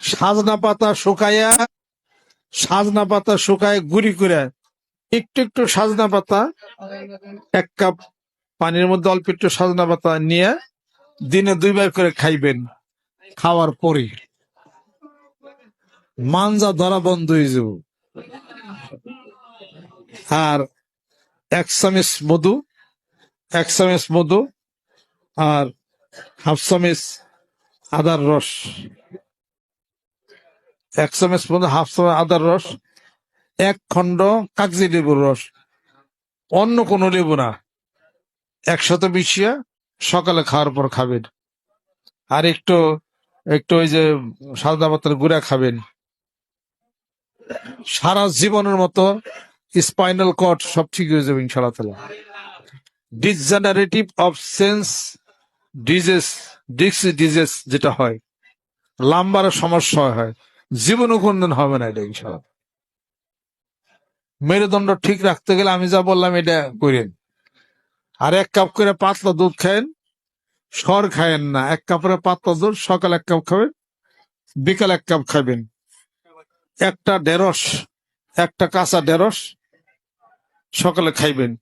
সাজনা পাতা শুকাইয়া সাজনা পাতা শুকায় গুড়ি করে, একটু একটু সাজনা পাতা, এক কাপ পানির মধ্যে অল্প একটু সাজনা পাতা নিয়ে দিনে দুইবার করে খাইবেন, খাওয়ার পরে মানজা ধরা বন্ধ হয়ে যাব। আর এক চামচ মধু, এক চামচ মধু আর হাফ চামচ আদার রস। এক চামচ হাফ চামচ আদার রস, এক খণ্ড কাগজি লেবুর রস, অন্য কোনো লেবু না। একসাথে মিশিয়ে সকালে খাওয়ার পর খাবেন। আর একটু একটু ওই যে সাদা পাতার গুঁড়া খাবেন। সারা জীবনের মতো স্পাইনাল কট সব ঠিক হয়ে যাবে ইনশাল্লাহ তালা ডিজেনারেটিভ অফ সেন্স ডিজেস ডিক্স ডিজেস যেটা হয় লাম্বার সমস্যা হয়। জীবন কোনদিন হবে না এটা ইনশাল্লাহ মেরুদণ্ড ঠিক রাখতে গেলে আমি যা বললাম এটা করেন। আর এক কাপ করে পাতলা দুধ খায়েন সর খায়েন না। এক কাপের পাতলা দুধ, সকাল এক কাপ খাবেন, বিকাল এক কাপ খাবেন। একটা ঢেঁড়স, একটা কাঁচা ঢেঁড়স, সকালে খাইবেন।